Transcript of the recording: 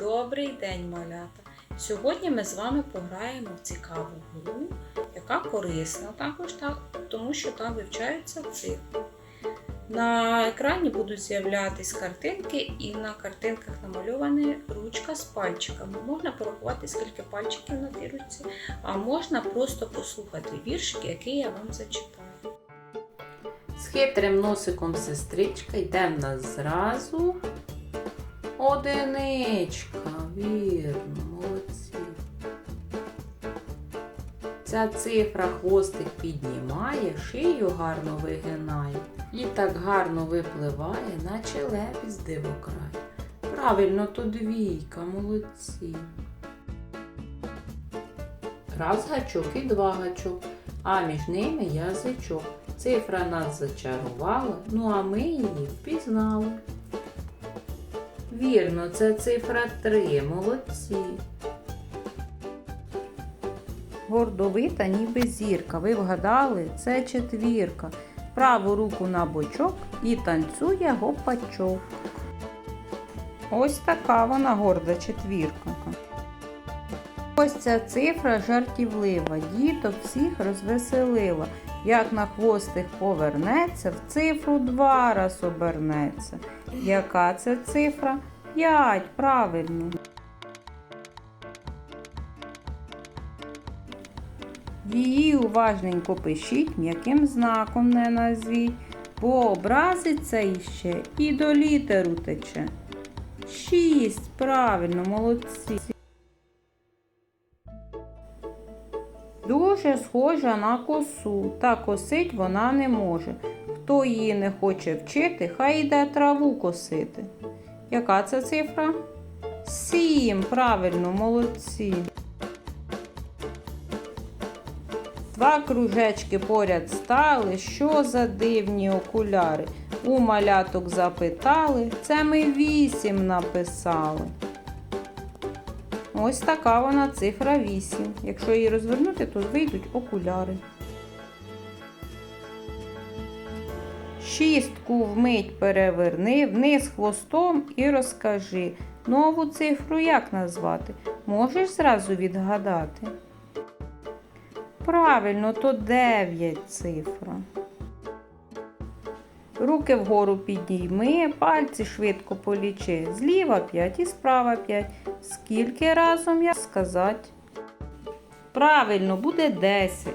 Добрий день, малята! Сьогодні ми з вами пограємо в цікаву гру, яка корисна також, так, тому що там вивчаються цифри. На екрані будуть з'являтись картинки, і на картинках намальована ручка з пальчиками. Можна порахувати, скільки пальчиків на тій ручці, а можна просто послухати віршик, який я вам зачитаю. З хитрим носиком сестричка йде в нас зразу. Одиничка, вірно, молодці. Ця цифра хвостик піднімає, шию гарно вигинає і так гарно випливає, наче лебідь з дивокрай. Правильно, то двійка, молодці. Раз гачок і два гачок, а між ними язичок. Цифра нас зачарувала, ну а ми її впізнали. Вірно, це цифра 3, молодці. Гордовита, ніби зірка. Ви вгадали, це четвірка. Праву руку на бочок і танцює гопачок. Ось така вона горда четвірка. Ось ця цифра жартівлива, діток всіх розвеселила. Як на хвостик повернеться, в цифру два раз обернеться. Яка це цифра? П'ять, правильно. Її уважненько пишіть, м'яким знаком не назвіть, бо образиться іще і до літеру тече. Шість, правильно, молодці. Дуже схожа на косу, та косить вона не може. Хто її не хоче вчити, хай йде траву косити. Яка це цифра? Сім, правильно, молодці. Два кружечки поряд стали, що за дивні окуляри. У маляток запитали, це ми вісім написали. Ось така вона цифра 8. Якщо її розвернути, то вийдуть окуляри. Шістку вмить переверни, вниз хвостом і розкажи. Нову цифру як назвати? Можеш зразу відгадати? Правильно, то 9 цифра. Руки вгору підійми, пальці швидко полічи. Зліва 5 і справа 5. Скільки разом я сказати? Правильно, буде 10.